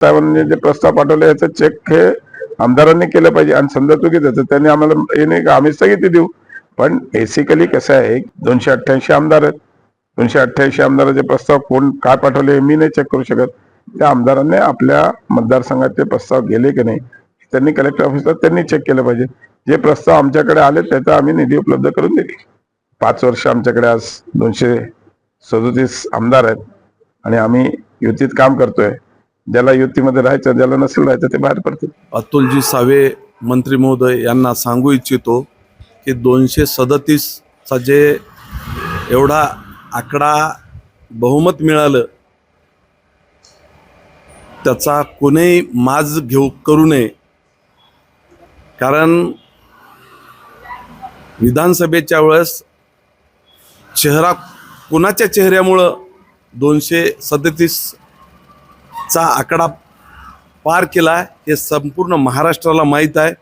साहेबांनी जे प्रस्ताव पाठवले याचं चेक हे आमदारांनी केलं पाहिजे. आणि समजा चुकीचं तर त्यांनी आम्हाला हे नाही का आम्ही स्थगिती देऊ. पण बेसिकली कसं आहे दोनशे अठ्ठ्याऐंशी आमदार आहेत. दोनशे अठ्ठ्याऐंशी आमदाराचे प्रस्ताव कोण काय पाठवले मी नाही चेक करू शकत. त्या आमदारांनी आपल्या मतदारसंघात ते प्रस्ताव गेले की नाही त्यांनी कलेक्टर ऑफिसला त्यांनी चेक केलं पाहिजे. जे प्रस्ताव आमच्याकडे आले त्याचा आम्ही निधी उपलब्ध करून दिली. पाच वर्ष आमच्याकडे आज दोनशे सदोतीस आमदार आहेत. आणि आम्ही युतीत काम करतोय. ज्याला युतीमध्ये राहायचं ज्याला नसेल राहायचं ते बाहेर पडतील. अतुलजी सावे मंत्री महोदय यांना सांगू इच्छितो की दोनशे सदतीसचा जे एवढा आकडा बहुमत मिळालं त्याचा कोणीही माज घेऊ करू नये. कारण विधानसभेच्या वेळेस चेहरा कुणाच्या चेहऱ्यामुळं दोनशे सदतीस चा आकडा पार केला हे संपूर्ण महाराष्ट्राला माहीत आहे.